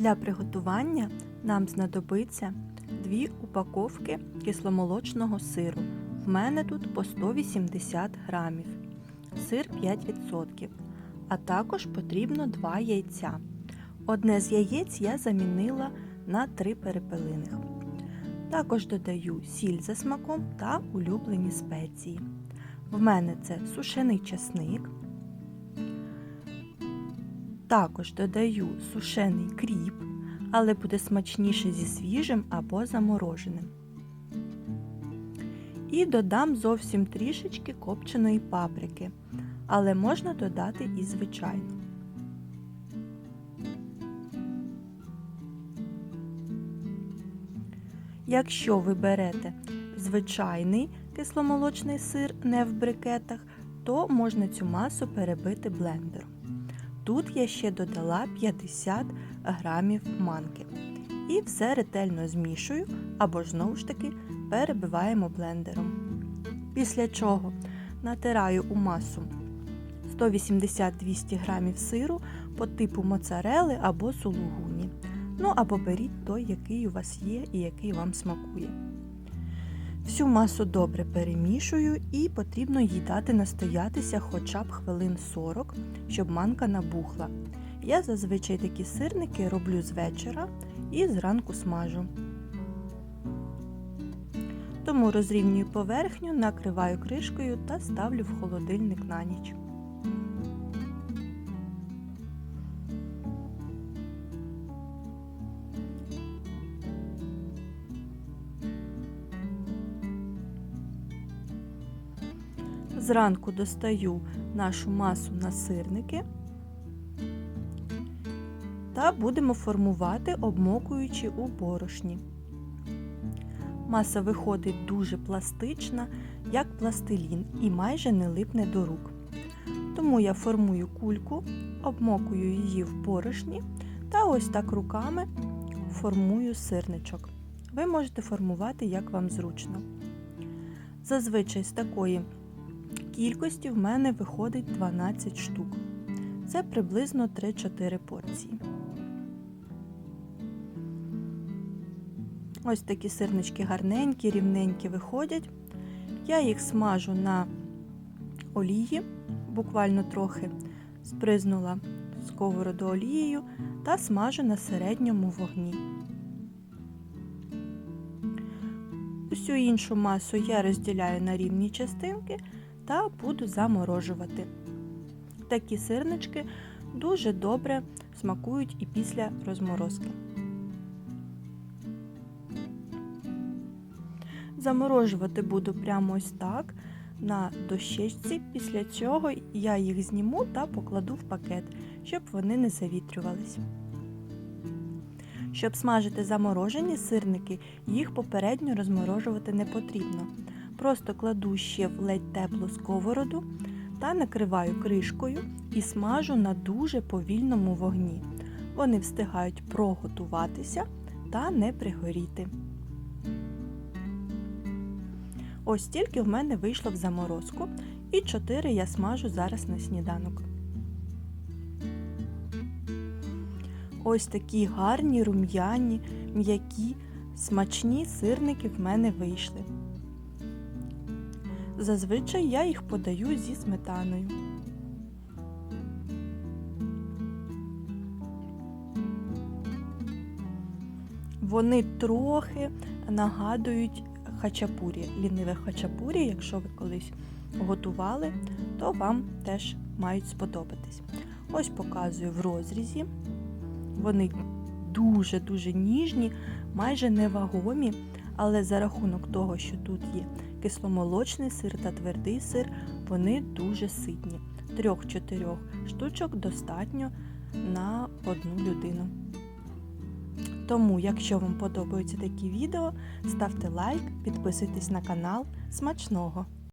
Для приготування нам знадобиться 2 упаковки кисломолочного сиру. В мене тут по 180 грамів, сир 5%, а також потрібно 2 яйця. Одне з яєць я замінила на 3 перепелиних. Також додаю сіль за смаком та улюблені спеції. В мене це сушений часник. Також додаю сушений кріп, але буде смачніше зі свіжим або замороженим. І додам зовсім трішечки копченої паприки, але можна додати і звичайну. Якщо ви берете звичайний кисломолочний сир не в брикетах, то можна цю масу перебити блендером. Тут я ще додала 50 грамів манки. І все ретельно змішую або знову ж таки перебиваємо блендером. Після чого натираю у масу 180-200 грамів сиру по типу моцарели або сулугуні. Ну або беріть той, який у вас є і який вам смакує. Всю масу добре перемішую і потрібно їй дати настоятися хоча б хвилин 40, щоб манка набухла. Я зазвичай такі сирники роблю з вечора і зранку смажу. Тому розрівнюю поверхню, накриваю кришкою та ставлю в холодильник на ніч. Зранку достаю нашу масу на сирники та будемо формувати, обмокуючи у борошні. Маса виходить дуже пластична, як пластилін, і майже не липне до рук. Тому я формую кульку, обмокую її в борошні та ось так руками формую сирничок. Ви можете формувати, як вам зручно. Зазвичай з такої кількості в мене виходить 12 штук. Це приблизно 3-4 порції. Ось такі сирнички гарненькі, рівненькі виходять. Я їх смажу на олії, буквально трохи спризнула сковороду олією та смажу на середньому вогні. Усю іншу масу я розділяю на рівні частинки та буду заморожувати. Такі сирнички дуже добре смакують і після розморозки. Заморожувати буду прямо ось так на дощечці, після цього я їх зніму та покладу в пакет, щоб вони не завітрювались. Щоб смажити заморожені сирники, їх попередньо розморожувати не потрібно. Просто кладу ще в ледь теплу сковороду та накриваю кришкою і смажу на дуже повільному вогні. Вони встигають проготуватися та не пригоріти. Ось стільки в мене вийшло в заморозку, і 4 я смажу зараз на сніданок. Ось такі гарні, рум'яні, м'які, смачні сирники в мене вийшли. Зазвичай я їх подаю зі сметаною. Вони трохи нагадують хачапурі, ліниве хачапурі, якщо ви колись готували, то вам теж мають сподобатись. Ось показую в розрізі. Вони дуже-дуже ніжні, майже невагомі, але за рахунок того, що тут є кисломолочний сир та твердий сир, вони дуже ситні. Трьох-чотирьох штучок достатньо на одну людину. Тому, якщо вам подобаються такі відео, ставте лайк, підписуйтесь на канал. Смачного!